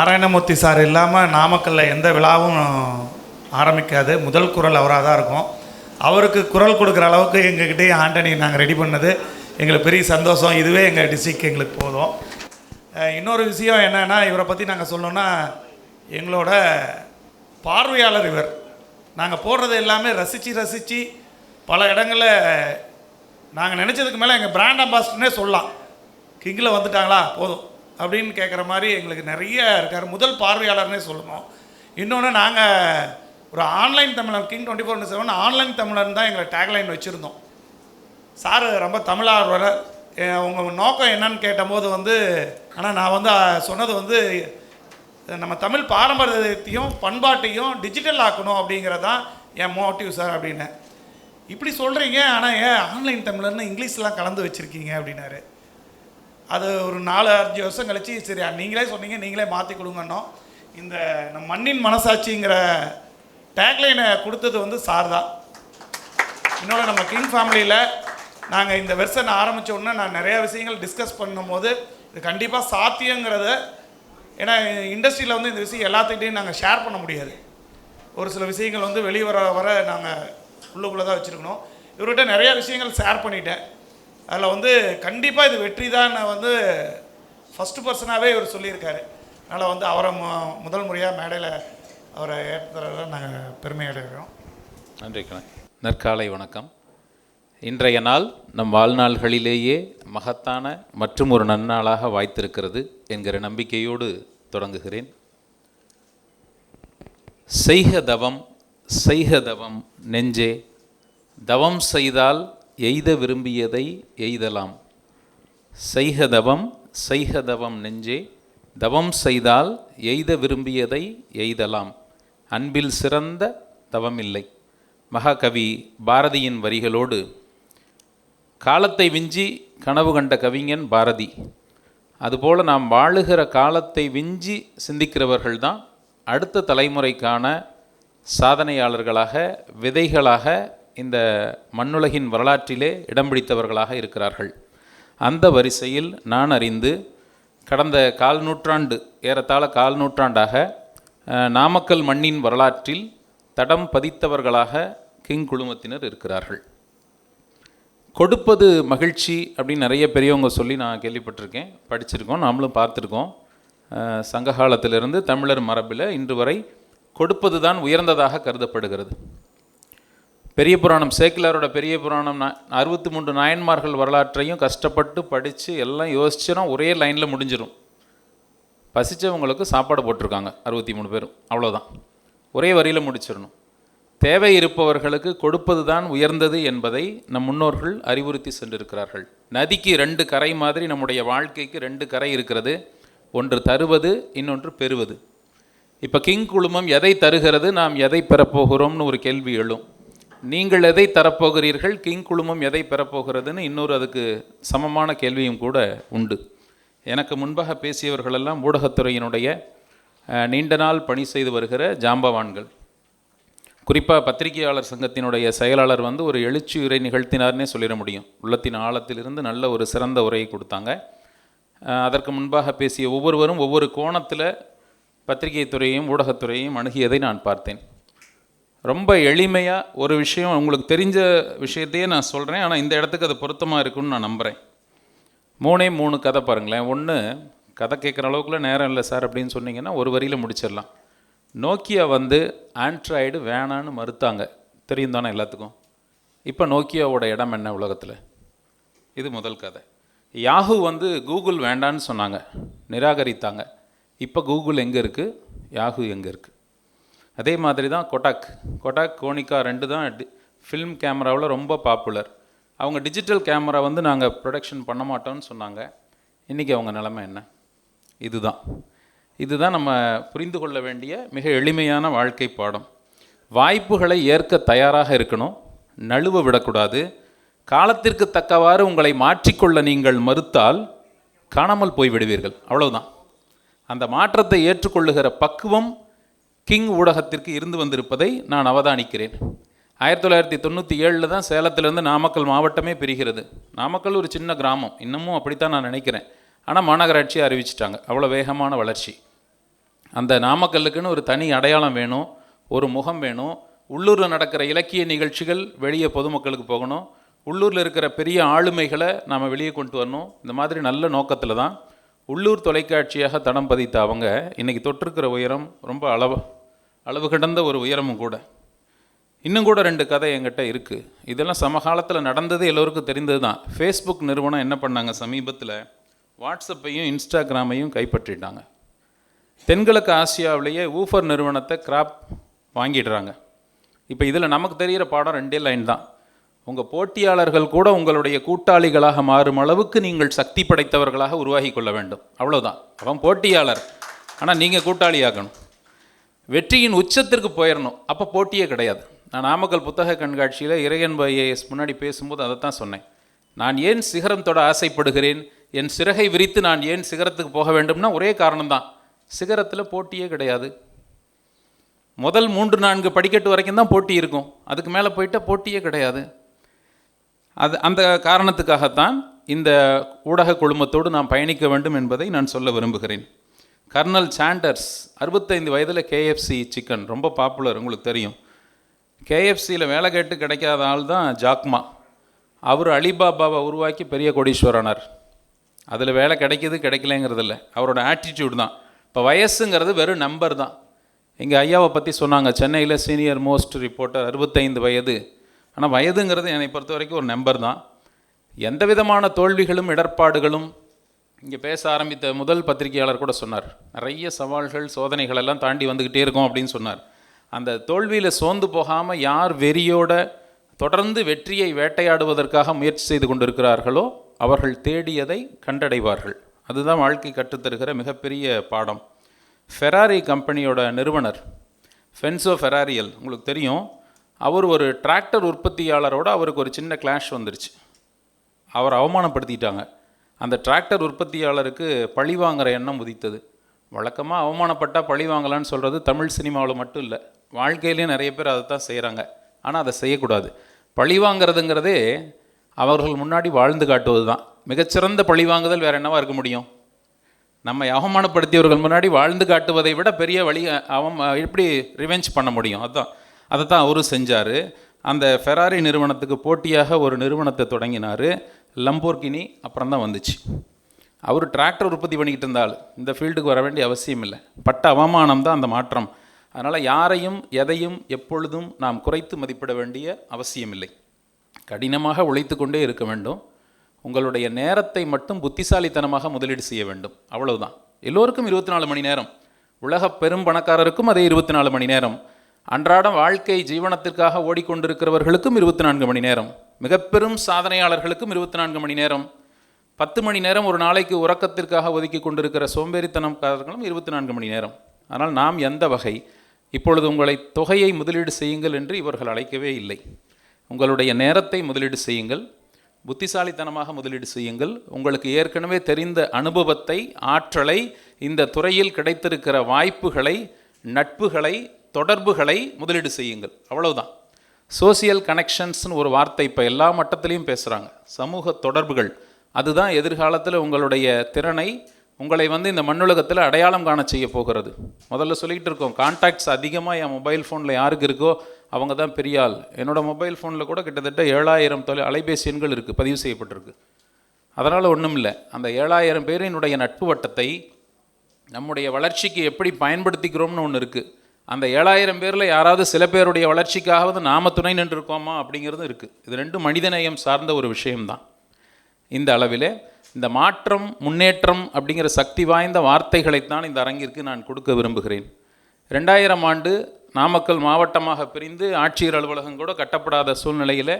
Narayanamurthy sir இல்லாமல் நாமக்கல்லில் எந்த விழாவும் ஆரம்பிக்காது. முதல் குரல் அவராக தான் இருக்கும். அவருக்கு குரல் கொடுக்குற அளவுக்கு எங்ககிட்டயும் ஆண்டனி நாங்கள் ரெடி பண்ணது. எங்களுக்கு பெரிய சந்தோஷம். இதுவே எங்கள் டிஸ்ட்ரிக்ட் எங்களுக்கு போதும். இன்னொரு விஷயம் என்னென்னா இவரை பற்றி நாங்கள் சொல்லணும்னா எங்களோட பார்வையாளர் இவர். நாங்கள் போடுறது எல்லாமே ரசித்து ரசித்து பல இடங்களில் நாங்கள் நினச்சதுக்கு மேலே எங்கள் பிராண்ட் அம்பாசிடர்னே சொல்லலாம். கிங்கில் வந்துட்டாங்களா? போதும். அப்படின்னு கேட்குற மாதிரி எங்களுக்கு நிறைய இருக்கார். முதல் பார்வையாளர்னே சொல்லணும். இன்னொன்று நாங்கள் ஒரு online Tamizhan King twenty four seven online Tamizhan தான் எங்களை டேக்லைன் வச்சுருந்தோம். சார் ரொம்ப தமிழார்வர உங்கள் நோக்கம் என்னன்னு கேட்டபோது வந்து ஆனால் நான் வந்து சொன்னது வந்து நம்ம தமிழ் பாரம்பரியத்தையும் பண்பாட்டையும் டிஜிட்டல் ஆக்கணும் அப்படிங்கிறது தான் என் மோட்டிவ் சார் அப்படின்னு. இப்படி சொல்கிறீங்க ஆனால் ஏன் ஆன்லைன் தமிழர்னு இங்கிலீஷ்லாம் கலந்து வச்சுருக்கீங்க அப்படின்னாரு. அது ஒரு நாலு அஞ்சு வருஷம் கழிச்சு சரி நீங்களே சொன்னீங்க நீங்களே மாற்றி கொடுங்கன்னோம் இந்த நம்ம மண்ணின் மனசாட்சிங்கிற டேக்லைனை கொடுத்தது வந்து சார் தான் இன்னொன்று நம்ம கிங் ஃபேமிலியில் நாங்கள் இந்த வெர்சன் ஆரம்பித்த உடனே நான் நிறைய விஷயங்கள் டிஸ்கஸ் பண்ணும்போது இது கண்டிப்பாக சாத்தியங்கிறத ஏன்னா இண்டஸ்ட்ரியில் வந்து இந்த விஷயம் எல்லாத்துக்கிட்டையும் நாங்கள் ஷேர் பண்ண முடியாது. ஒரு சில விஷயங்கள் வந்து வெளியே வர வர நாங்கள் உள்ளுக்குள்ளே தான் வச்சுருக்கணும். இவர்கிட்ட நிறையா விஷயங்கள் ஷேர் பண்ணிட்டேன். அதில் வந்து கண்டிப்பாக இது வெற்றி தான் வந்து ஃபஸ்ட்டு பர்சனாகவே இவர் சொல்லியிருக்காரு. அதனால் வந்து அவரை மு- முதல் முறையாக மேடையில் அவரை ஏற்றுறத நாங்கள் பெருமை அடைகிறோம். நன்றி கணக்கு நற்காலை வணக்கம். இன்றைய நாள் நம் வாழ்நாள்களிலேயே மகத்தான மற்றும் ஒரு நன்னாளாக வாய்த்திருக்கிறது என்கிற நம்பிக்கையோடு தொடங்குகிறேன். செய்க தவம் செய்க தவம் நெஞ்சே. தவம் செய்தால் எய்த விரும்பியதை எய்தலாம். செய்க தவம் செய்க தவம் நெஞ்சே தவம் செய்தால் எய்த விரும்பியதை எய்தலாம். அன்பில் சிறந்த தவமில்லை. மகாகவி பாரதியின் வரிகளோடு காலத்தை விஞ்சி கனவு கண்ட கவிஞன் பாரதி. அதுபோல் நாம் வாழுகிற காலத்தை விஞ்சி சிந்திக்கிறவர்கள்தான் அடுத்த தலைமுறைக்கான சாதனையாளர்களாக விதைகளாக இந்த மண்ணுலகின் வரலாற்றிலே இடம் பிடித்தவர்களாக இருக்கிறார்கள். அந்த வரிசையில் நான் அறிந்து கடந்த கால் நூற்றாண்டு ஏறத்தாழ கால் நூற்றாண்டாக நாமக்கல் மண்ணின் வரலாற்றில் தடம் பதித்தவர்களாக கிங் குழுமத்தினர் இருக்கிறார்கள். கொடுப்பது மகிழ்ச்சி அப்படின்னு நிறைய பெரியவங்க சொல்லி நான் கேள்விப்பட்டிருக்கேன் படிச்சிருக்கோம் நாமளும் பார்த்துருக்கோம். சங்ககாலத்திலிருந்து தமிழர் மரபில் இன்று வரை கொடுப்பது தான் உயர்ந்ததாக கருதப்படுகிறது. பெரிய புராணம் சேக்கிலாரோட பெரிய புராணம் அறுபத்தி மூன்று நாயன்மார்கள் வரலாற்றையும் கஷ்டப்பட்டு படித்து எல்லாம் யோசிச்சுனா ஒரே லைனில் முடிஞ்சிடும் பசித்தவங்களுக்கு சாப்பாடு போட்டிருக்காங்க அறுபத்தி மூணு பேரும். அவ்வளோதான் ஒரே வரியில் முடிச்சிடணும் தேவை இருப்பவர்களுக்கு கொடுப்பது தான் உயர்ந்தது என்பதை நம் முன்னோர்கள் அறிவுறுத்தி சென்றிருக்கிறார்கள். நதிக்கு ரெண்டு கரை மாதிரி நம்முடைய வாழ்க்கைக்கு ரெண்டு கரை இருக்கிறது. ஒன்று தருவது இன்னொன்று பெறுவது. இப்போ கிங் குழுமம் எதை தருகிறது? நாம் எதை பெறப்போகிறோம்னு ஒரு கேள்வி எழும். நீங்கள் எதை தரப்போகிறீர்கள்? கிங் குழுமம் எதை பெறப்போகிறதுன்னு இன்னொரு அதுக்கு சமமான கேள்வியும் கூட உண்டு. எனக்கு முன்பாக பேசியவர்களெல்லாம் ஊடகத்துறையினுடைய நீண்ட நாள் பணி செய்து வருகிற ஜாம்பவான்கள். குறிப்பாக பத்திரிகையாளர் சங்கத்தினுடைய செயலாளர் வந்து ஒரு எழுச்சி உரை நிகழ்த்தினார்னே சொல்லிட முடியும். உள்ளத்தின் ஆழத்திலிருந்து நல்ல ஒரு சிறந்த உரையை கொடுத்தாங்க. அதற்கு முன்பாக பேசிய ஒவ்வொருவரும் ஒவ்வொரு கோணத்தில் பத்திரிகை துறையையும் ஊடகத்துறையையும் அணுகியதை நான் பார்த்தேன். ரொம்ப எளிமையாக ஒரு விஷயம் உங்களுக்கு தெரிஞ்ச விஷயத்தையே நான் சொல்கிறேன் ஆனால் இந்த இடத்துக்கு அது பொருத்தமாக இருக்குன்னு நான் நம்புகிறேன் மூணே மூணு கதை பாருங்களேன். ஒன்று கதை கேட்குற அளவுக்குள்ள நேரம் இல்லை சார் அப்படின்னு சொன்னீங்கன்னா ஒரு வரியில் முடிச்சிடலாம். நோக்கியா வந்து ஆண்ட்ராய்டு வேணான்னு மறுத்தாங்க. தெரியும் தானே எல்லாத்துக்கும். இப்போ நோக்கியாவோட இடம் என்ன உலகத்தில்? இது முதல் கதை. யாஹூ வந்து கூகுள் வேண்டான்னு சொன்னாங்க. நிராகரித்தாங்க. இப்போ கூகுள் எங்கே இருக்குது யாஹூ எங்கே இருக்குது அதே மாதிரி தான் கொட்டாக் கொட்டாக் கோனிகா ரெண்டு தான் ஃபில்ம் கேமராவில் ரொம்ப பாப்புலர் அவங்க டிஜிட்டல் கேமரா வந்து நாங்கள் ப்ரொடக்ஷன் பண்ண மாட்டோம்னு சொன்னாங்க. இன்றைக்கி அவங்க நிலமை என்ன? இதுதான். இதுதான் நம்ம புரிந்து கொள்ள வேண்டிய மிக எளிமையான வாழ்க்கை பாடம். வாய்ப்புகளை ஏற்க தயாராக இருக்கணும். நழுவ விடக்கூடாது. காலத்திற்கு தக்கவாறு உங்களை மாற்றிக்கொள்ள நீங்கள் மறுத்தால் காணாமல் போய் விடுவீர்கள் அவ்வளவுதான். அந்த மாற்றத்தை ஏற்றுக்கொள்ளுகிற பக்குவம் கிங் ஊடகத்திற்கு இருந்து வந்திருப்பதை நான் அவதானிக்கிறேன். ஆயிரத்தி தொள்ளாயிரத்தி தொண்ணூற்றி ஏழில் தான் சேலத்திலேருந்து நாமக்கல் மாவட்டமே பிரிகிறது. நாமக்கல் ஒரு சின்ன கிராமம். இன்னமும் அப்படித்தான் நான் நினைக்கிறேன். ஆனால் மாநகராட்சியை அறிவிச்சிட்டாங்க. அவ்வளோ வேகமான வளர்ச்சி. அந்த நாமக்கல்லுக்குன்னு ஒரு தனி அடையாளம் வேணும் ஒரு முகம் வேணும். உள்ளூரில் நடக்கிற இலக்கிய நிகழ்ச்சிகள் வெளியே பொதுமக்களுக்கு போகணும். உள்ளூரில் இருக்கிற பெரிய ஆளுமைகளை நாம் வெளியே கொண்டு வரணும். இந்த மாதிரி நல்ல நோக்கத்தில் தான் உள்ளூர் தொலைக்காட்சியாக தடம் பதித்த அவங்க இன்றைக்கி தொற்றுக்கிற உயரம் ரொம்ப அளவு அளவு கடந்த ஒரு உயரமும் கூட. இன்னும் கூட ரெண்டு கதை என்கிட்ட இருக்குது இதெல்லாம் சமகாலத்தில் நடந்தது எல்லோருக்கும் தெரிந்தது தான் ஃபேஸ்புக் நிறுவனம் என்ன பண்ணாங்க? சமீபத்தில் வாட்ஸ்அப்பையும் இன்ஸ்டாகிராமையும் கைப்பற்றிட்டாங்க. தென்கிழக்கு ஆசியாவிலேயே ஊஃபர் நிறுவனத்தை கிராப் வாங்கிடுறாங்க. இப்போ இதில் நமக்கு தெரிகிற பாடம் ரெண்டே லைன் தான். உங்கள் போட்டியாளர்கள் கூட உங்களுடைய கூட்டாளிகளாக மாறும் அளவுக்கு நீங்கள் சக்தி படைத்தவர்களாக உருவாகி கொள்ள வேண்டும். அவ்வளோதான் அவன் போட்டியாளர். ஆனால் நீங்கள் கூட்டாளியாகணும். வெற்றியின் உச்சத்திற்கு போயிடணும் அப்போ போட்டியே கிடையாது. நான் நாமக்கல் புத்தக கண்காட்சியில் இறையன் ஐஏஎஸ் முன்னாடி பேசும்போது அதை தான் சொன்னேன். நான் ஏன் சிகரம் தொட ஆசைப்படுகிறேன்? என் சிறகை விரித்து நான் ஏன் சிகரத்துக்கு போக வேண்டும்னா ஒரே காரணம்தான். சிகரத்தில் போட்டியே கிடையாது. முதல் மூன்று நான்கு படிக்கட்டு வரைக்கும் தான் போட்டி இருக்கும். அதுக்கு மேலே போயிட்டால் போட்டியே கிடையாது. அது அந்த காரணத்துக்காகத்தான் இந்த ஊடக குழுமத்தோடு நாம் பயணிக்க வேண்டும் என்பதை நான் சொல்ல விரும்புகிறேன். கர்னல் சாண்டர்ஸ் அறுபத்தைந்து வயதில் கேஎஃப்சி சிக்கன் ரொம்ப பாப்புலர் உங்களுக்கு தெரியும். கேஎஃப்சியில் வேலை கேட்டு கிடைக்காத ஆள் தான் ஜாக்மா. அவர் அலிபாபாவை உருவாக்கி பெரிய கோடீஸ்வரனார். அதில் வேலை கிடைக்கிது கிடைக்கலங்கிறதில்ல. அவரோட ஆட்டிடியூட் தான். இப்போ வயசுங்கிறது வெறும் நம்பர் தான். எங்கள் ஐயாவை பற்றி சொன்னாங்க சென்னையில் சீனியர் மோஸ்ட் ரிப்போர்ட்டர் அறுபத்தைந்து வயது. ஆனால் வயதுங்கிறது என்னை பொறுத்த வரைக்கும் ஒரு நம்பர் தான். எந்த விதமான தோல்விகளும் இடர்பாடுகளும் இங்கே பேச ஆரம்பித்த முதல் பத்திரிகையாளர் கூட சொன்னார். நிறைய சவால்கள் சோதனைகள் எல்லாம் தாண்டி வந்துக்கிட்டே இருக்கோம் அப்படின்னு சொன்னார். அந்த தோல்வியில் சோர்ந்து போகாமல் யார் வெறியோட தொடர்ந்து வெற்றியை வேட்டையாடுவதற்காக முயற்சி செய்து கொண்டிருக்கிறார்களோ அவர்கள் தேடியதை கண்டடைவார்கள். அதுதான் வாழ்க்கை கற்றுத்தருகிற மிகப்பெரிய பாடம். ஃபெராரி கம்பெனியோட நிறுவனர் ஃபென்சோ ஃபெராரியல் உங்களுக்கு தெரியும். அவர் ஒரு டிராக்டர் உற்பத்தியாளரோட அவருக்கு ஒரு சின்ன கிளாஷ் வந்துருச்சு. அவர் அவமானப்படுத்திட்டாங்க. அந்த டிராக்டர் உற்பத்தியாளருக்கு பழி வாங்குகிற எண்ணம் உதித்தது. வழக்கமாக அவமானப்பட்டால் பழி வாங்கலான்னு சொல்கிறது தமிழ் சினிமாவில் மட்டும் இல்லை. வாழ்க்கையிலேயும் நிறைய பேர் அதை தான் செய்கிறாங்க ஆனால் அதை செய்யக்கூடாது. பழி வாங்குறதுங்கிறதே அவர்கள் முன்னாடி வாழ்ந்து காட்டுவது தான் மிகச்சிறந்த பழி வாங்குதல் வேறு என்னவாக இருக்க முடியும்? நம்மை அவமானப்படுத்தியவர்கள் முன்னாடி வாழ்ந்து காட்டுவதை விட பெரிய வழி அவம் எப்படி ரிவெஞ்ச் பண்ண முடியும்? அதுதான் அதை தான் அவரும் செஞ்சார். அந்த ஃபெராரி நிறுவனத்துக்கு போட்டியாக ஒரு நிறுவனத்தை தொடங்கினார். லம்போர்கினி அப்புறம் தான் வந்துச்சு. அவர் டிராக்டர் உற்பத்தி பண்ணிக்கிட்டு இருந்தால் இந்த ஃபீல்டுக்கு வர வேண்டிய அவசியம் இல்லை. பட்ட அவமானம் தான் அந்த மாற்றம். அதனால் யாரையும் எதையும் எப்பொழுதும் நாம் குறைத்து மதிப்பிட வேண்டிய அவசியமில்லை கடினமாக உழைத்து கொண்டே இருக்க வேண்டும். உங்களுடைய நேரத்தை மட்டும் புத்திசாலித்தனமாக முதலீடு செய்ய வேண்டும். அவ்வளவுதான். எல்லோருக்கும் இருபத்தி நாலு மணி நேரம். உலக பெரும் பணக்காரருக்கும் அதே இருபத்தி நாலு மணி நேரம். அன்றாடம் வாழ்க்கை ஜீவனத்திற்காக ஓடிக்கொண்டிருக்கிறவர்களுக்கும் இருபத்தி நான்கு மணி நேரம். மிக பெரும் சாதனையாளர்களுக்கும் இருபத்தி நான்கு மணி நேரம். பத்து மணி நேரம் ஒரு நாளைக்கு உறக்கத்திற்காக ஒதுக்கி கொண்டிருக்கிற சோம்பேறித்தனக்காரர்களும் இருபத்தி நான்கு மணி நேரம். ஆனால் நாம் எந்த வகை? இப்பொழுது உங்களை தொகையை முதலீடு செய்யுங்கள் என்று இவர்கள் அழைக்கவே இல்லை. உங்களுடைய நேரத்தை முதலீடு செய்யுங்கள். புத்திசாலித்தனமாக முதலீடு செய்யுங்கள். உங்களுக்கு ஏற்கனவே தெரிந்த அனுபவத்தை ஆற்றலை இந்த துறையில் கிடைத்திருக்கிற வாய்ப்புகளை நட்புகளை தொடர்புகளை முதலீடு செய்யுங்கள். அவ்வளவுதான். சோசியல் கனெக்ஷன்ஸ்னு ஒரு வார்த்தை இப்போ எல்லா மட்டத்திலையும் பேசுகிறாங்க சமூக தொடர்புகள் அதுதான் எதிர்காலத்தில் உங்களுடைய திறனை உங்களை வந்து இந்த மண்ணுலகத்தில் அடையாளம் காண செய்ய போகிறது. முதல்ல சொல்லிக்கிட்டு இருக்கோம் கான்டாக்ட்ஸ் அதிகமாக என் மொபைல் ஃபோனில் யாருக்கு இருக்கோ அவங்க தான் பெரிய ஆள். என்னோடய மொபைல் ஃபோனில் கூட கிட்டத்தட்ட ஏழாயிரம் தொலை அலைபேசி எண்கள் இருக்குது பதிவு செய்யப்பட்டிருக்கு. அதனால் ஒன்றும் இல்லை. அந்த ஏழாயிரம் பேரினுடைய நட்பு வட்டத்தை நம்முடைய வளர்ச்சிக்கு எப்படி பயன்படுத்திக்கிறோம்னு ஒன்று இருக்குது அந்த ஏழாயிரம் பேரில் யாராவது சில பேருடைய வளர்ச்சிக்காவது நாம துணை நின்றுருக்கோமா அப்படிங்கிறது இருக்குது இது ரெண்டும் மனிதநேயம் சார்ந்த ஒரு விஷயம்தான். இந்த அளவிலே இந்த மாற்றம் முன்னேற்றம் அப்படிங்கிற சக்தி வாய்ந்த வார்த்தைகளைத்தான் இந்த அரங்கிற்கு நான் கொடுக்க விரும்புகிறேன். ரெண்டாயிரம் ஆண்டு நாமக்கல் மாவட்டமாக பிரிந்து ஆட்சியர் அலுவலகம் கூட கட்டப்படாத சூழ்நிலையில்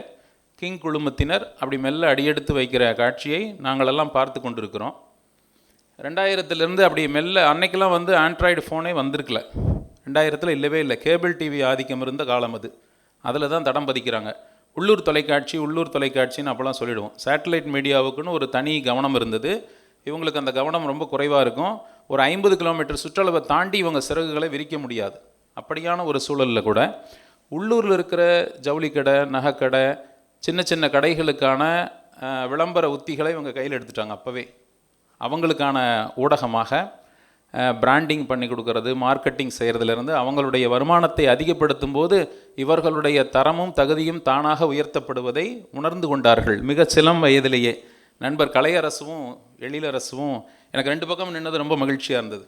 கிங் குழுமத்தினர் அப்படி மெல்ல அடியெடுத்து வைக்கிற காட்சியை நாங்களெல்லாம் பார்த்து கொண்டிருக்கிறோம். ரெண்டாயிரத்துலேருந்து அப்படி மெல்ல அன்னைக்கெல்லாம் வந்து ஆண்ட்ராய்டு ஃபோனே வந்திருக்கல. ரெண்டாயிரத்தில் இல்லவே இல்லை. கேபிள் டிவி ஆதிக்கம் இருந்த காலம் அது. அதில் தான் தடம் பதிக்கிறாங்க. உள்ளூர் தொலைக்காட்சி உள்ளூர் தொலைக்காட்சின்னு அப்போலாம் சொல்லிடுவோம். சேட்டலைட் மீடியாவுக்குன்னு ஒரு தனி கவனம் இருந்தது. இவங்களுக்கு அந்த கவனம் ரொம்ப குறைவாக இருக்கும். ஒரு ஐம்பது கிலோமீட்டர் சுற்றளவை தாண்டி இவங்க சிறகுகளை விரிக்க முடியாது. அப்படியான ஒரு சூழலில் கூட உள்ளூரில் இருக்கிற ஜவுளி கடை நகைக்கடை சின்ன சின்ன கடைகளுக்கான விளம்பர உத்திகளை இவங்க கையில் எடுத்துட்டாங்க அப்போவே. அவங்களுக்கான ஊடகமாக பிராண்டிங் பண்ணி கொடுக்கறது மார்க்கெட்டிங் செய்கிறதுலேருந்து அவங்களுடைய வருமானத்தை அதிகப்படுத்தும் போது இவர்களுடைய தரமும் தகுதியும் தானாக உயர்த்தப்படுவதை உணர்ந்து கொண்டார்கள். மிக சிலம் வயதிலேயே. நண்பர் கலையரசுவும் எழிலரசுவும் எனக்கு ரெண்டு பக்கம் நின்னது ரொம்ப மகிழ்ச்சியாக இருந்தது.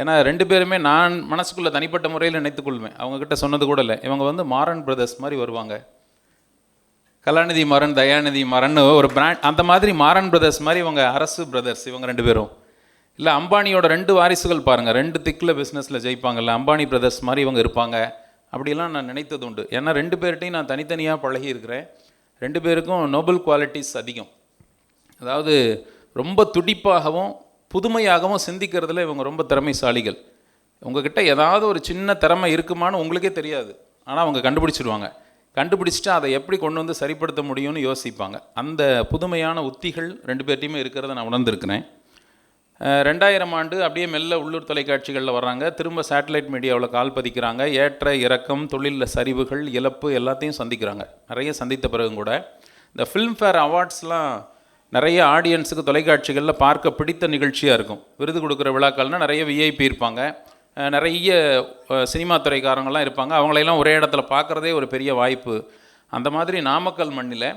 ஏன்னா ரெண்டு பேருமே நான் மனசுக்குள்ளே தனிப்பட்ட முறையில் நினைத்துக்கொள்வேன் அவங்கக்கிட்ட சொன்னது கூட இல்லை. இவங்க வந்து மாறன் பிரதர்ஸ் மாதிரி வருவாங்க. கலாநிதி மாறன் தயாநிதி மாறன் ஒரு பிராண்ட் அந்த மாதிரி மாறன் பிரதர்ஸ் மாதிரி இவங்க அரசு பிரதர்ஸ் இவங்க ரெண்டு பேரும். இல்லை அம்பானியோட ரெண்டு வாரிசுகள் பாருங்கள் ரெண்டு திக்கில் பிஸ்னஸில் ஜெயிப்பாங்கல்ல அம்பானி பிரதர்ஸ் மாதிரி இவங்க இருப்பாங்க. அப்படிலாம் நான் நினைத்தது உண்டு. ஏன்னா ரெண்டு பேர்கிட்டையும் நான் தனித்தனியாக பழகி இருக்கிறேன். ரெண்டு பேருக்கும் நோபல் குவாலிட்டிஸ் அதிகம். அதாவது ரொம்ப துடிப்பாகவும் புதுமையாகவும் சிந்திக்கிறதுல இவங்க ரொம்ப திறமைசாலிகள். உங்ககிட்ட ஏதாவது ஒரு சின்ன திறமை இருக்குமான்னு உங்களுக்கே தெரியாது. ஆனால் அவங்க கண்டுபிடிச்சிடுவாங்க கண்டுபிடிச்சிட்டு அதை எப்படி கொண்டு வந்து சரிப்படுத்த முடியும்னு யோசிப்பாங்க. அந்த புதுமையான உத்திகள் ரெண்டு பேர்ட்டையுமே இருக்கிறத நான் உணர்ந்திருக்கிறேன். ரெண்டாயிரம் ஆண்டு அப்படியே மெல்ல உள்ளூர் தொலைக்காட்சிகளில் வர்றாங்க. திரும்ப சேட்டலைட் மீடியாவில் கால் பதிக்கிறாங்க. ஏற்ற இறக்கம் தொழிலில் சரிவுகள் இழப்பு எல்லாத்தையும் சந்திக்கிறாங்க. நிறைய சந்தித்த பிறகும் கூட. இந்த ஃபிலிம்ஃபேர் அவார்ட்ஸ்லாம் நிறைய ஆடியன்ஸுக்கு தொலைக்காட்சிகளில் பார்க்க பிடித்த நிகழ்ச்சியாக இருக்கும். விருது கொடுக்குற விழாக்கள்னால் நிறைய விஐபி இருப்பாங்க. நிறைய சினிமா துறைக்காரங்களாம் இருப்பாங்க. அவங்களையெல்லாம் ஒரே இடத்துல பார்க்குறதே ஒரு பெரிய வாய்ப்பு. அந்த மாதிரி நாமக்கல் மண்ணில்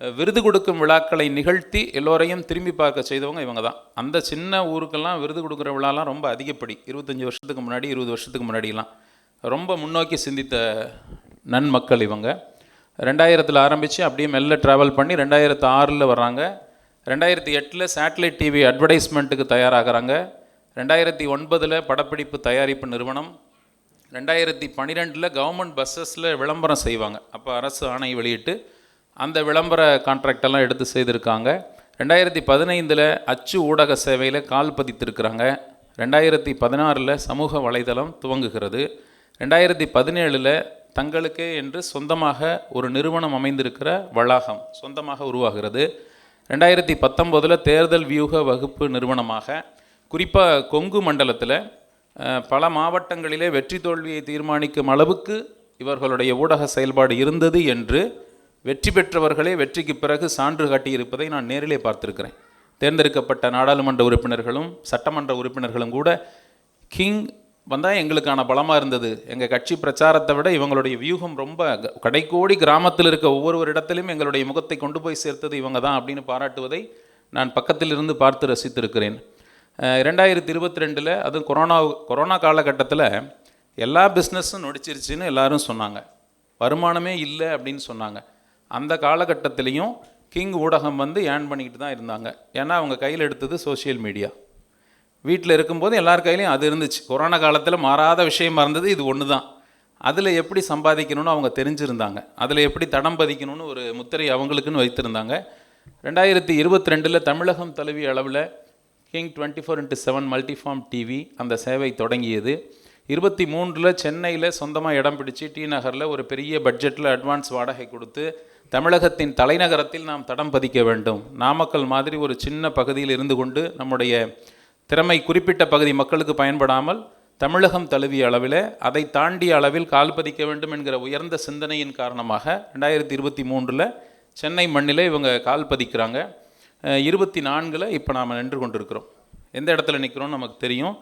விருது கொடுக்கும் விழாக்களை நிகழ்த்தி எல்லோரையும் திரும்பி பார்க்க செய்தவங்க இவங்க தான். அந்த சின்ன ஊருக்கெல்லாம் விருது கொடுக்குற விழாலாம் ரொம்ப அதிகப்படி. இருபத்தஞ்சி வருஷத்துக்கு முன்னாடி இருபது வருஷத்துக்கு முன்னாடிலாம். ரொம்ப முன்னோக்கி சிந்தித்த நன்மக்கள் இவங்க. ரெண்டாயிரத்தில் ஆரம்பித்து அப்படியே மெல்ல ட்ராவல் பண்ணி ரெண்டாயிரத்து ஆறில் வர்றாங்க. ரெண்டாயிரத்தி எட்டில் சேட்டலைட் டிவி அட்வர்டைஸ்மெண்ட்டுக்கு தயாராகிறாங்க. ரெண்டாயிரத்தி ஒன்பதில் படப்பிடிப்பு தயாரிப்பு நிறுவனம். ரெண்டாயிரத்தி பன்னிரெண்டில் கவர்மெண்ட் பஸ்ஸஸில் விளம்பரம் செய்வாங்க. அப்போ அரசு ஆணை வெளியிட்டு அந்த விளம்பர கான்ட்ராக்டெல்லாம் எடுத்து செய்திருக்காங்க. ரெண்டாயிரத்தி பதினைந்தில் அச்சு ஊடக சேவையில் கால் பதித்திருக்கிறாங்க. ரெண்டாயிரத்தி பதினாறில் சமூக வலைதளம் துவங்குகிறது. ரெண்டாயிரத்தி பதினேழில் தங்களுக்கே என்று சொந்தமாக ஒரு நிறுவனம் அமைந்திருக்கிற வளாகம் சொந்தமாக உருவாகிறது. ரெண்டாயிரத்தி பத்தொம்போதில் தேர்தல் வியூக வகுப்பு நிறுவனமாக குறிப்பாக கொங்கு மண்டலத்தில் பல மாவட்டங்களிலே வெற்றி தோல்வியை தீர்மானிக்கும் அளவுக்கு இவர்களுடைய ஊடக செயல்பாடு இருந்தது என்று வெற்றி பெற்றவர்களே வெற்றிக்கு பிறகு சான்று காட்டியிருப்பதை நான் நேரிலே பார்த்திருக்கிறேன். தேர்ந்தெடுக்கப்பட்ட நாடாளுமன்ற உறுப்பினர்களும் சட்டமன்ற உறுப்பினர்களும் கூட கிங் வந்தால் எங்களுக்கான பலமாக இருந்தது. எங்கள் கட்சி பிரச்சாரத்தை விட இவங்களுடைய வியூகம் ரொம்ப க- கடைக்கோடி கிராமத்தில் இருக்க ஒவ்வொரு இடத்திலும் எங்களுடைய முகத்தை கொண்டு போய் சேர்த்தது இவங்க தான் அப்படின்னு பாராட்டுவதை நான் பக்கத்தில் இருந்து பார்த்து ரசித்திருக்கிறேன். அஹ் ரெண்டாயிரத்தி இருபத்தி ரெண்டில் அதுவும் கொரோனா கொரோனா காலகட்டத்தில் எல்லா பிஸ்னஸும் நொடிச்சிருச்சுன்னு எல்லாரும் சொன்னாங்க. வருமானமே இல்லை அப்படின்னு சொன்னாங்க. அந்த காலகட்டத்திலையும் கிங் ஊடகம் வந்து ஏர்ன் பண்ணிக்கிட்டு தான் இருந்தாங்க. ஏன்னா அவங்க கையில் எடுத்தது சோஷியல் மீடியா வீட்டில் இருக்கும்போது எல்லார் கையிலையும் அது இருந்துச்சு. கொரோனா காலத்தில் மாறாத விஷயமா இருந்தது இது ஒன்று தான் அதில் எப்படி சம்பாதிக்கணும்னு அவங்க தெரிஞ்சிருந்தாங்க. அதில் எப்படி தடம் பதிக்கணும்னு ஒரு முத்திரை அவங்களுக்குன்னு வைத்திருந்தாங்க. ரெண்டாயிரத்தி இருபத்தி ரெண்டில் தமிழகம் தழுவிய அளவில் King twenty four into seven multiform TV அந்த சேவை தொடங்கியது. இருபத்தி மூன்றில் சென்னையில் சொந்தமாக இடம் பிடிச்சு டி நகரில் ஒரு பெரிய பட்ஜெட்டில் அட்வான்ஸ் வாடகை கொடுத்து தமிழகத்தின் தலைநகரத்தில் நாம் தடம் பதிக்க வேண்டும். நாமக்கல் மாதிரி ஒரு சின்ன பகுதியில் இருந்து கொண்டு நம்முடைய திறமை குறிப்பிட்ட பகுதி மக்களுக்கு பயன்படாமல் தமிழகம் தழுவிய அளவில் அதை தாண்டிய அளவில் கால் பதிக்க வேண்டும் என்கிற உயர்ந்த சிந்தனையின் காரணமாக ரெண்டாயிரத்தி இருபத்தி மூன்றில் சென்னை மண்ணில் இவங்க கால் பதிக்கிறாங்க. இருபத்தி நான்கில் இப்போ நாம் நின்று கொண்டிருக்கிறோம். எந்த இடத்துல நிற்கிறோம் நமக்கு தெரியும்.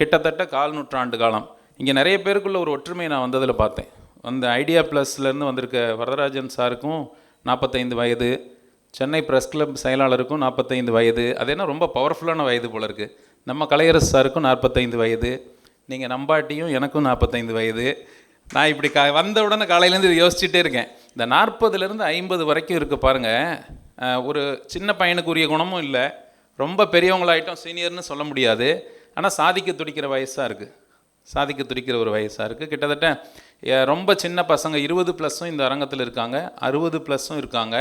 கிட்டத்தட்ட கால் நூற்றாண்டு காலம். இங்கே நிறைய பேருக்குள்ள ஒரு ஒற்றுமையை நான் வந்ததில் பார்த்தேன். அந்த ஐடியா ப்ளஸ்லேருந்து வந்திருக்க வரதராஜன் சாருக்கும் நாற்பத்தைந்து வயது சென்னை ப்ரெஸ் கிளப் செயலாளருக்கும் நாற்பத்தைந்து வயது அது என்ன ரொம்ப பவர்ஃபுல்லான வயது போல இருக்குது நம்ம கலையரசு சாருக்கும் நாற்பத்தைந்து வயது நீங்கள் நம்பாட்டியும் எனக்கும் நாற்பத்தைந்து வயது. நான் இப்படி க வந்த உடனே காலையிலேருந்து இதை யோசிச்சுட்டே இருக்கேன். இந்த நாற்பதுலேருந்து ஐம்பது வரைக்கும் இருக்குது பாருங்கள் ஒரு சின்ன பையனுக்குரிய குணமும் இல்லை. ரொம்ப பெரியவங்களாயிட்டும் சீனியர்னு சொல்ல முடியாது. ஆனால் சாதிக்க துடிக்கிற வயசாக இருக்குது சாதிக்க துடிக்கிற ஒரு வயசாக இருக்குது கிட்டத்தட்ட ரொம்ப சின்ன பசங்க இருபது ப்ளஸ்ஸும் இந்த அரங்கத்தில் இருக்காங்க. அறுபது ப்ளஸ்ஸும் இருக்காங்க.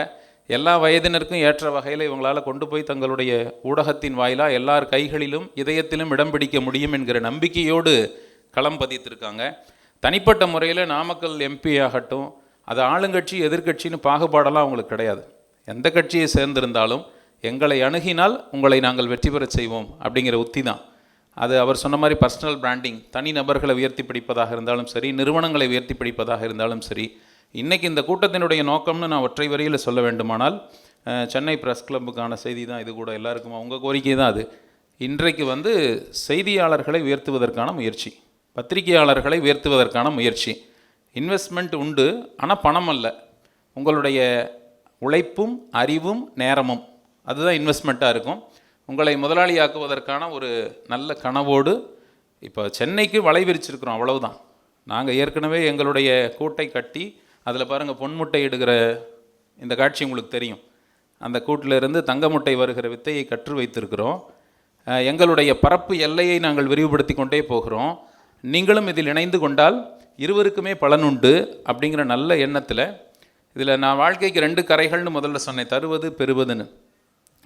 எல்லா வயதினருக்கும் ஏற்ற வகையில் இவங்களால் கொண்டு போய் தங்களுடைய ஊடகத்தின் வாயிலாக எல்லார் கைகளிலும் இதயத்திலும் இடம் பிடிக்க முடியும் என்கிற நம்பிக்கையோடு களம் பதித்திருக்காங்க. தனிப்பட்ட முறையில் நாமக்கல் எம்பி ஆகட்டும் அது ஆளுங்கட்சி எதிர்க்கட்சின்னு பாகுபாடெல்லாம் அவங்களுக்கு கிடையாது. எந்த கட்சியை சேர்ந்திருந்தாலும் எங்களை அணுகினால் உங்களை நாங்கள் வெற்றி பெறச் செய்வோம் அப்படிங்கிற உத்தி தான் அது அவர் சொன்ன மாதிரி பர்சனல் பிராண்டிங் தனி நபர்களை உயர்த்தி பிடிப்பதாக இருந்தாலும் சரி நிறுவனங்களை உயர்த்தி பிடிப்பதாக இருந்தாலும் சரி இன்றைக்கி இந்த கூட்டத்தினுடைய நோக்கம்னு நான் ஒற்றை வரியில் சொல்ல வேண்டுமானால் சென்னை ப்ரெஸ் கிளப்புக்கான செய்தி தான் இது கூட எல்லாருக்குமா? உங்கள் கோரிக்கை தான் அது. இன்றைக்கு வந்து செய்தியாளர்களை உயர்த்துவதற்கான முயற்சி. பத்திரிகையாளர்களை உயர்த்துவதற்கான முயற்சி. இன்வெஸ்ட்மெண்ட் உண்டு ஆனால் பணம் அல்ல. உங்களுடைய உழைப்பும் அறிவும் நேரமும் அதுதான் இன்வெஸ்ட்மெண்ட்டாக இருக்கும். உங்களை முதலாளியாக்குவதற்கான ஒரு நல்ல கனவோடு இப்போ சென்னைக்கு வலை விரிச்சிருக்கிறோம் அவ்வளவுதான். நாங்கள் ஏற்கனவே எங்களுடைய கூட்டை கட்டி அதில் பாருங்கள் பொன்முட்டை இடுகிற இந்த காட்சி உங்களுக்கு தெரியும். அந்த கூட்டிலிருந்து தங்க முட்டை வருகிற வித்தையை கற்று வைத்திருக்கிறோம். எங்களுடைய பரப்பு எல்லையை நாங்கள் விரிவுபடுத்தி கொண்டே போகிறோம். நீங்களும் இதில் இணைந்து கொண்டால் இருவருக்குமே பலனுண்டு அப்படிங்கிற நல்ல எண்ணத்தில் இதில் நான் வாழ்க்கைக்கு ரெண்டு கரைகள்னு முதல்ல சொன்னேன் தருவது பெறுவதுன்னு.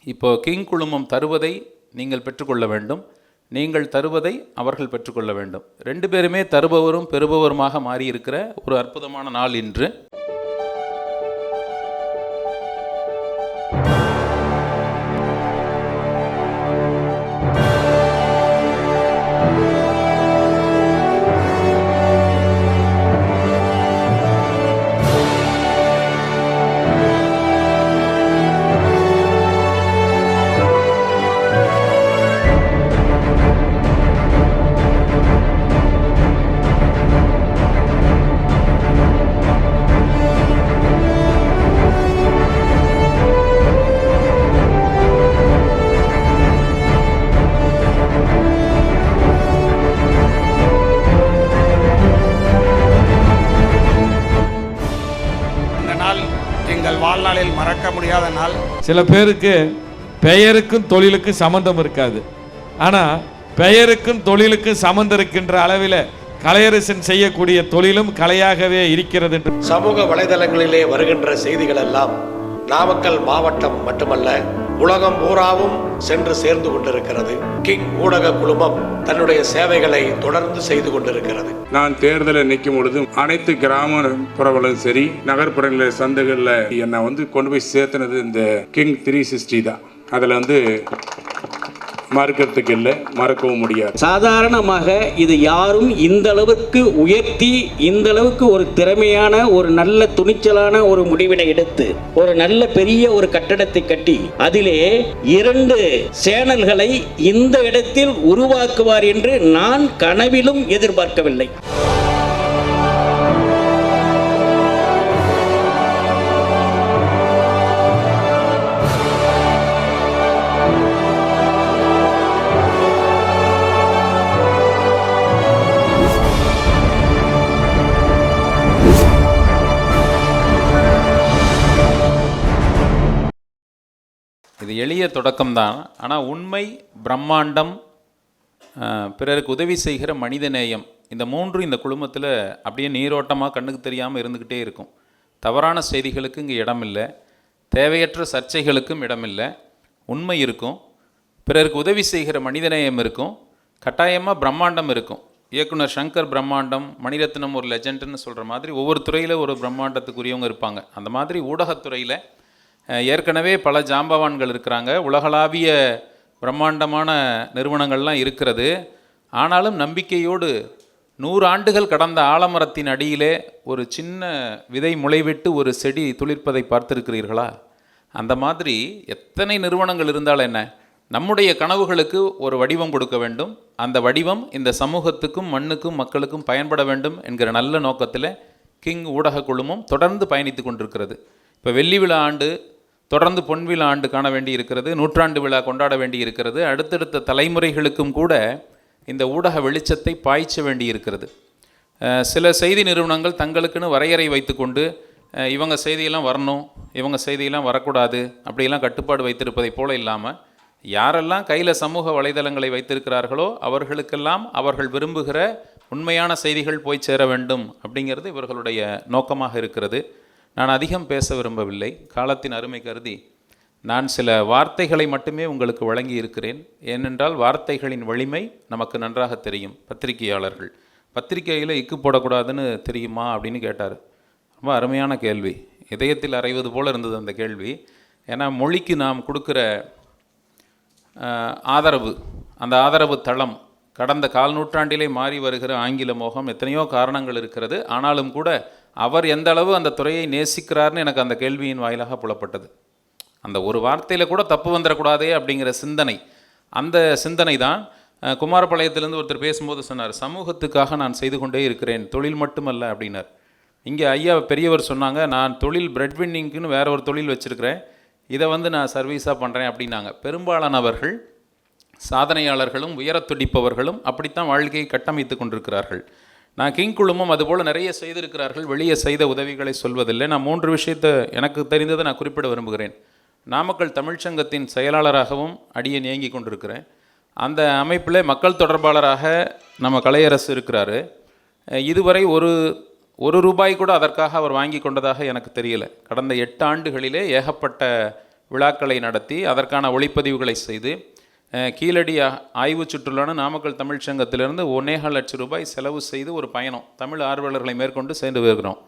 இப்போ கிங் குழுமம் தருவதை நீங்கள் பெற்றுக்கொள்ள வேண்டும். நீங்கள் தருவதை அவர்கள் பெற்றுக்கொள்ள வேண்டும். ரெண்டு பேருமே தருபவரும் பெறுபவருமாக மாறி இருக்கிற ஒரு அற்புதமான நாள் இன்று. நாள் சில பேருக்கு பெயருக்கும் தொழிலுக்கும் சம்பந்தம் இருக்காது. ஆனால் பெயருக்கும் தொழிலுக்கும் சம்பந்தம் இருக்கின்ற அளவில் கலையரசன் செய்யக்கூடிய தொழிலும் கலையாகவே இருக்கிறது என்று சமூக வலைதளங்களிலே வருகின்ற செய்திகள் எல்லாம் நாமக்கல் மாவட்டம் மட்டுமல்ல உலகம் பூராவும் சென்று சேர்ந்து கொண்டிருக்கிறது. கிங் ஊடக குழுமம் தன்னுடைய சேவைகளை தொடர்ந்து செய்து கொண்டிருக்கிறது. நான் தேர்தலில் நிற்கும் பொழுது அனைத்து கிராமப்புறங்களும் சரி நகர்ப்புறங்களில் சந்தைகளில் என்னை வந்து கொண்டு போய் சேர்த்துனது இந்த கிங் த்ரீ சிக்ஸ்டி தான். அதில் வந்து மறுக்கிறதுக்கு இல்லை மறக்கவும் முடியாது. சாதாரணமாக இது யாரும் இந்த அளவுக்கு உயர்த்தி இந்த அளவுக்கு ஒரு திறமையான ஒரு நல்ல துணிச்சலான ஒரு முடிவினை எடுத்து ஒரு நல்ல பெரிய ஒரு கட்டடத்தை கட்டி அதிலே இரண்டு சேனல்களை இந்த இடத்தில் உருவாக்குவார் என்று நான் கனவிலும் எதிர்பார்க்கவில்லை. இது எளிய தொடக்கம்தான். ஆனால் உண்மை பிரம்மாண்டம் பிறருக்கு உதவி செய்கிற மனிதநேயம் இந்த மூன்று இந்த குழுமத்தில் அப்படியே நீரோட்டமாக கண்ணுக்கு தெரியாமல் இருந்துக்கிட்டே இருக்கும். தவறான செய்திகளுக்கு இங்கே இடமில்லை. தேவையற்ற சர்ச்சைகளுக்கும் இடமில்லை. உண்மை இருக்கும். பிறருக்கு உதவி செய்கிற மனிதநேயம் இருக்கும். கட்டாயமாக பிரம்மாண்டம் இருக்கும். இயக்குனர் சங்கர் பிரம்மாண்டம் மணிரத்னம் ஒரு லெஜெண்டுன்னு சொல்கிற மாதிரி ஒவ்வொரு துறையில் ஒரு பிரம்மாண்டத்துக்குரியவங்க இருப்பாங்க. அந்த மாதிரி ஊடகத்துறையில் ஏற்கனவே பல ஜாம்பவான்கள் இருக்கிறாங்க. உலகளாவிய பிரம்மாண்டமான நிறுவனங்கள்லாம் இருக்கிறது. ஆனாலும் நம்பிக்கையோடு நூறு ஆண்டுகள் கடந்த ஆலமரத்தின் அடியிலே ஒரு சின்ன விதை முளைவிட்டு ஒரு செடி துளிர்ப்பதை பார்த்திருக்கிறீர்களா? அந்த மாதிரி எத்தனை நிறுவனங்கள் இருந்தால் என்ன? நம்முடைய கனவுகளுக்கு ஒரு வடிவம் கொடுக்க வேண்டும். அந்த வடிவம் இந்த சமூகத்துக்கும் மண்ணுக்கும் மக்களுக்கும் பயன்பட வேண்டும் என்கிற நல்ல நோக்கத்தில் கிங் ஊடக குழுமம் தொடர்ந்து பயணித்து கொண்டிருக்கிறது. இப்போ வெள்ளி விழா ஆண்டு தொடர்ந்து பொன்விழா ஆண்டு காண வேண்டி இருக்கிறது நூற்றாண்டு விழா கொண்டாட வேண்டி இருக்கிறது அடுத்தடுத்த தலைமுறைகளுக்கும் கூட இந்த ஊடக வெளிச்சத்தை பாய்ச்ச வேண்டி இருக்கிறது சில செய்தி நிறுவனங்கள் தங்களுக்குன்னு வரையறை வைத்துக்கொண்டு இவங்க செய்தியெல்லாம் வரணும் இவங்க செய்தியெல்லாம் வரக்கூடாது அப்படியெல்லாம் கட்டுப்பாடு வைத்திருப்பதைப் போல இல்லாமல் யாரெல்லாம் கையில் சமூக வலைதளங்களை வைத்திருக்கிறார்களோ அவர்களுக்கெல்லாம் அவர்கள் விரும்புகிற உண்மையான செய்திகள் போய் சேர வேண்டும் அப்படிங்கிறது இவர்களுடைய நோக்கமாக இருக்கிறது. நான் அதிகம் பேச விரும்பவில்லை. காலத்தின் அருமை கருதி நான் சில வார்த்தைகளை மட்டுமே உங்களுக்கு வழங்கி இருக்கிறேன். ஏனென்றால் வார்த்தைகளின் வலிமை நமக்கு நன்றாக தெரியும். பத்திரிகையாளர்கள் பத்திரிகையில் இக்கு போடக்கூடாதுன்னு தெரியுமா அப்படின்னு கேட்டார். ரொம்ப அருமையான கேள்வி. இதயத்தில் அறைவது போல் இருந்தது அந்த கேள்வி. ஏன்னா மொழிக்கு நாம் கொடுக்குற ஆதரவு அந்த ஆதரவு தளம் கடந்த கால் நூற்றாண்டிலே மாறி வருகிற ஆங்கில மோகம் எத்தனையோ காரணங்கள் இருக்கிறது. ஆனாலும் கூட அவர் எந்த அளவு அந்த துறையை நேசிக்கிறார்னு எனக்கு அந்த கேள்வியின் வாயிலாக புலப்பட்டது. அந்த ஒரு வார்த்தையில் கூட தப்பு வந்துடக்கூடாதே அப்படிங்கிற சிந்தனை. அந்த சிந்தனை தான் குமாரபாளையத்திலேருந்து ஒருத்தர் பேசும்போது சொன்னார் சமூகத்துக்காக நான் செய்து கொண்டே இருக்கிறேன் தொழில் மட்டுமல்ல அப்படின்னார். இங்கே ஐயா பெரியவர் சொன்னாங்க நான் தொழில் பிரெட் வின்னிங்க்குன்னு வேற ஒரு தொழில் வச்சுருக்கிறேன் இதை வந்து நான் சர்வீஸாக பண்ணுறேன் அப்படின்னாங்க. பெரும்பாலானவர்கள் சாதனையாளர்களும் உயரத் துடிப்பவர்களும் அப்படித்தான் வாழ்க்கையை கட்டமைத்து கொண்டிருக்கிறார்கள். நான் கிங் குழுமம் அதுபோல் நிறைய செய்திருக்கிறார்கள் வெளியே செய்த உதவிகளை சொல்வதில்லை. நான் மூன்று விஷயத்தை எனக்கு தெரிந்ததை நான் குறிப்பிட விரும்புகிறேன். நாமக்கல் தமிழ்ச்சங்கத்தின் செயலாளராகவும் அடியை இயங்கி கொண்டிருக்கிறேன். அந்த அமைப்பில் மக்கள் தொடர்பாளராக நம்ம கலையரசு இருக்கிறாரு. இதுவரை ஒரு ஒரு ரூபாய் கூட அதற்காக அவர் வாங்கி கொண்டதாக எனக்கு தெரியல. கடந்த எட்டு ஆண்டுகளிலே ஏகப்பட்ட விழாக்களை நடத்தி அதற்கான ஒளிப்பதிவுகளை செய்து கீழடி ஆ- ஆய்வு சுற்றுலான நாமக்கல் தமிழ் சங்கத்திலிருந்து ஒன்னேகால் லட்சம் ரூபாய் செலவு செய்து ஒரு பயணம் தமிழ் ஆர்வலர்களை மேற்கொண்டு சேர்ந்து வருகிறோம்.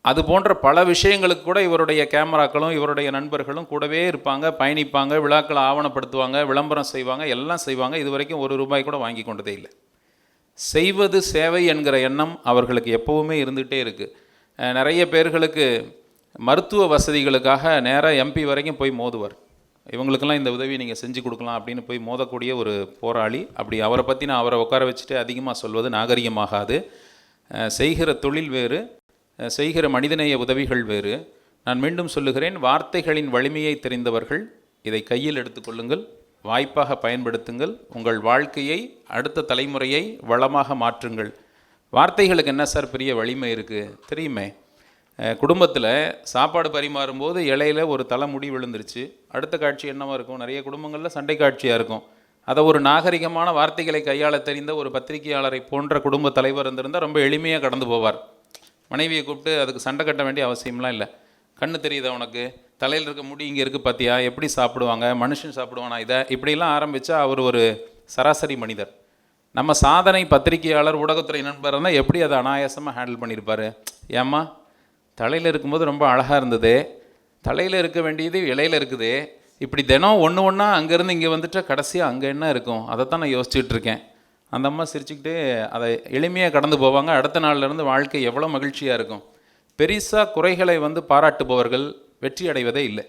அது போன்ற பல விஷயங்களுக்கு கூட இவருடைய கேமராக்களும் இவருடைய நண்பர்களும் கூடவே இருப்பாங்க பயணிப்பாங்க விழாக்களை ஆவணப்படுத்துவாங்க விளம்பரம் செய்வாங்க எல்லாம் செய்வாங்க. இது வரைக்கும் ஒரு ரூபாய் கூட வாங்கி கொண்டதே இல்லை. செய்வது சேவை என்கிற எண்ணம் அவர்களுக்கு எப்போவுமே இருந்துகிட்டே இருக்குது நிறைய பேர்களுக்கு மருத்துவ வசதிகளுக்காக நேராக எம்பி வரைக்கும் போய் மோதுவார். இவங்களுக்கெல்லாம் இந்த உதவி நீங்கள் செஞ்சு கொடுக்கலாம் அப்படின்னு போய் மோதக்கூடிய ஒரு போராளி. அப்படி அவரை பற்றி நான் அவரை உட்கார வச்சுட்டு அதிகமாக சொல்வது நாகரிகமாகாது. செய்கிற தொழில் வேறு செய்கிற மனிதநேய உதவிகள் வேறு. நான் மீண்டும் சொல்லுகிறேன் வார்த்தைகளின் வலிமையை தெரிந்தவர்கள் இதை கையில் எடுத்துக்கொள்ளுங்கள் வாய்ப்பாக பயன்படுத்துங்கள் உங்கள் வாழ்க்கையை அடுத்த தலைமுறையை வளமாக மாற்றுங்கள். வார்த்தைகளுக்கு என்ன சார் பெரிய வலிமை இருக்குது தெரியுமே. குடும்பத்தில் சாப்பாடு பரிமாறும்போது இலையில் ஒரு தலை முடி விழுந்துருச்சு. அடுத்த காட்சி என்னவாக இருக்கும்? நிறைய குடும்பங்களில் சண்டை காட்சியாக இருக்கும். அதை ஒரு நாகரிகமான வார்த்தைகளை கையாள தெரிந்த ஒரு பத்திரிகையாளரை போன்ற குடும்ப தலைவர் இருந்திருந்தால் ரொம்ப எளிமையாக கடந்து போவார். மனைவியை கூப்பிட்டு அதுக்கு சண்டை கட்ட வேண்டிய அவசியம்லாம் இல்லை. கண்ணு தெரியுதா உனக்கு? தலையில் இருக்க முடி இங்கே இருக்குது பார்த்தியா எப்படி சாப்பிடுவாங்க? மனுஷன் சாப்பிடுவானா இதை? இப்படிலாம் ஆரம்பித்தா அவர் ஒரு சராசரி மனிதர். நம்ம சாதனை பத்திரிகையாளர் ஊடகத்துறை நண்பர் இருந்தால் எப்படி அதை அனாயாசமாக ஹேண்டில் பண்ணியிருப்பாரு ஏம்மா தலையில் இருக்கும்போது ரொம்ப அழகாக இருந்தது. தலையில் இருக்க வேண்டியது இலையில் இருக்குது. இப்படி தினம் ஒன்று ஒன்றா அங்கேருந்து இங்கே வந்துட்டால் கடைசியாக அங்கே என்ன இருக்கும்? அதைத்தான் நான் யோசிச்சுட்டு இருக்கேன். அந்த அம்மா சிரிச்சுக்கிட்டே அதை எளிமையாக கடந்து போவாங்க. அடுத்த நாள்லேருந்து வாழ்க்கை எவ்வளோ மகிழ்ச்சியாக இருக்கும். பெரிசா குறைகளை வந்து பாராட்டுபவர்கள் வெற்றி அடைவதே இல்லை.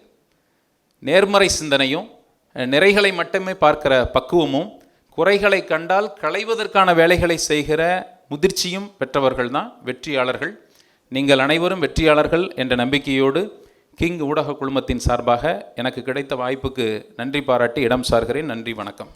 நேர்மறை சிந்தனையும் நிறைகளை மட்டுமே பார்க்கிற பக்குவமும் குறைகளை கண்டால் களைவதற்கான வேலைகளை செய்கிற முதிர்ச்சியும் பெற்றவர்கள் தான் வெற்றியாளர்கள். நீங்கள் அனைவரும் வெற்றியாளர்கள் என்ற நம்பிக்கையோடு கிங் ஊடக குழுமத்தின் சார்பாக எனக்கு கிடைத்த வாய்ப்புக்கு நன்றி பாராட்டி இடம் சார்கிறேன். நன்றி வணக்கம்.